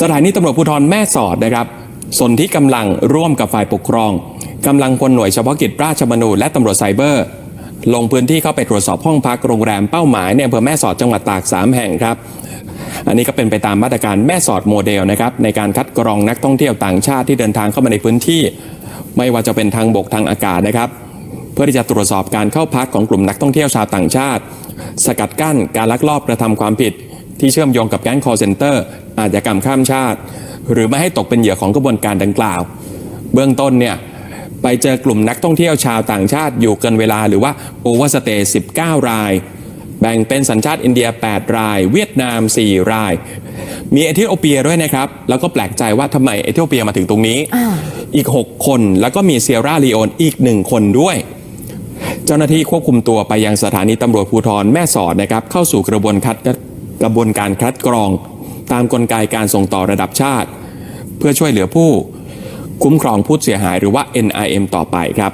สถานีตำรวจภูธรแม่สอดนะครับส่วนที่กำลังร่วมกับฝ่ายปกครองกำลังพลหน่วยเฉพาะกิจราชมนูญและตำรวจไซเบอร์ ลงพื้นที่เข้าไปตรวจสอบห้องพักโรงแรมเป้าหมายในอำเภอแม่สอดจังหวัดตาก3แห่งครับ อันนี้ก็เป็นไปตามมาตรการแม่สอดโมเดลนะครับในการคัดกรองนักท่องเที่ยวต่างชาติที่เดินทางเข้ามาในพื้นที่ ไม่ว่าจะเป็นทางบกทางอากาศนะครับ เพื่อที่จะตรวจสอบการเข้าพักของกลุ่มนักท่องเที่ยวชาวต่างชาติ สกัดกั้นการลักลอบกระทำความผิด ที่เชื่อมโยงกับแก๊ง call center อาชญากรรมข้ามชาติ หรือไม่ให้ตกเป็นเหยื่อของกระบวนการดังกล่าว เบื้องต้นเนี่ยไปเจอกลุ่มนักท่องเที่ยวชาวต่างชาติอยู่เกินเวลาหรือว่าโอเวอร์สเตย์19 ราย แบ่งเป็นสัญชาติอินเดีย 8 ราย เวียดนาม 4 ราย มีเอธิโอเปียด้วยนะครับ แล้วก็แปลกใจว่าทำไมเอธิโอเปียมาถึงตรงนี้ อีก 6 คน แล้วก็มีเซียร่าลีโอนอีก 1 คนด้วย เจ้าหน้าที่ควบคุมตัวไปยังสถานีตำรวจภูธรแม่สอดนะครับเข้าสู่กระบวนคัด กระบวนการคัดกรอง ตามกลไกการส่งต่อระดับชาติ เพื่อช่วยเหลือผู้ คุ้มครองผู้เสียหายหรือว่า NIM ต่อไปครับ